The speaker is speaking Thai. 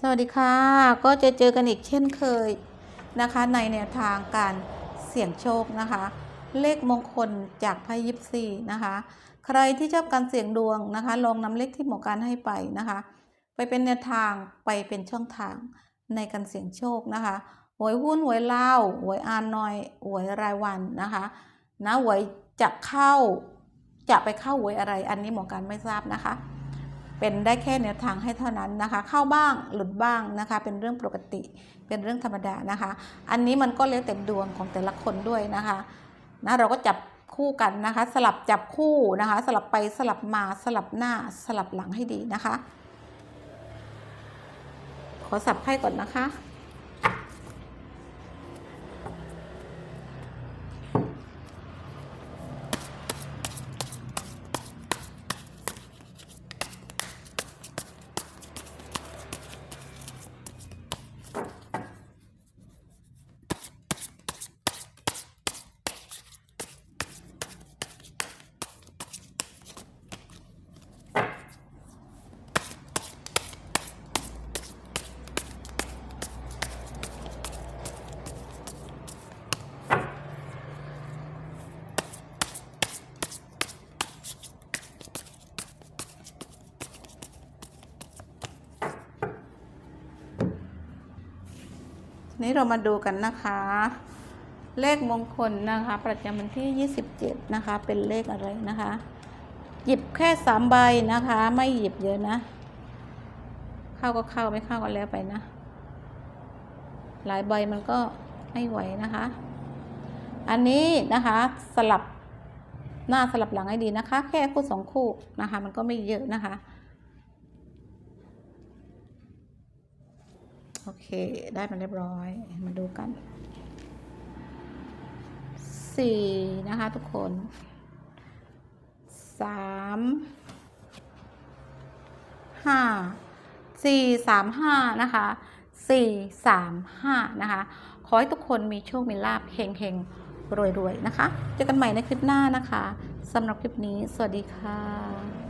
สวัสดีค่ะ ก็จะเจอกันอีกเช่นเคยนะคะ ในแนวทางการเสี่ยงโชคนะคะ เลขมงคลจากไพ่ยิปซีนะคะ ใครที่ชอบการเสี่ยงดวงนะคะ ลองนำเลขที่หมอการให้ไปนะคะ ไปเป็นแนวทางไปเป็นช่องทางในการเสี่ยงโชคนะคะหวยหุ้นหวยเล่าหวยอานนอยหวยรายวันนะคะนะหวยจะเข้าจะไปเข้าหวยอะไร อันนี้หมอการไม่ทราบนะคะ เป็นได้แค่แนวทางให้เท่านั้นนะคะ เข้าบ้างหลุดบ้างนะคะ เป็นเรื่องปกติ เป็นเรื่องธรรมดานะคะ อันนี้มันก็แล้วแต่ดวงของแต่ละคนด้วยนะคะนะเราก็จับคู่กันนะคะ สลับจับคู่นะคะ สลับไปสลับมาสลับหน้าสลับหลังให้ดีนะคะ ขอสับไพ่ก่อนนะคะ นี้เรามาดูกันนะคะ เลขมงคลนะคะ ประจำวันที่ 27 นะคะ เป็นเลขอะไรนะคะ หยิบแค่สามใบนะคะ ไม่หยิบเยอะนะ เข้าก็เข้าไม่เข้าก็แล้วไปนะ หลายใบมันก็ไม่ไหวนะคะ อันนี้นะคะสลับหน้าสลับหลังให้ดีนะคะ แค่คู่สองคู่นะคะ มันก็ไม่เยอะนะคะ โอเค ได้มาเรียบร้อย มาดูกันสี่นะคะทุกคนสามห้าสี่สามห้านะคะสี่สามห้านะคะ ขอให้ทุกคนมีโชค มีลาภเฮงเฮงรวยรวยๆ นะคะ เจอกันใหม่ในคลิปหน้านะคะสำหรับคลิปนี้ สวัสดีค่ะ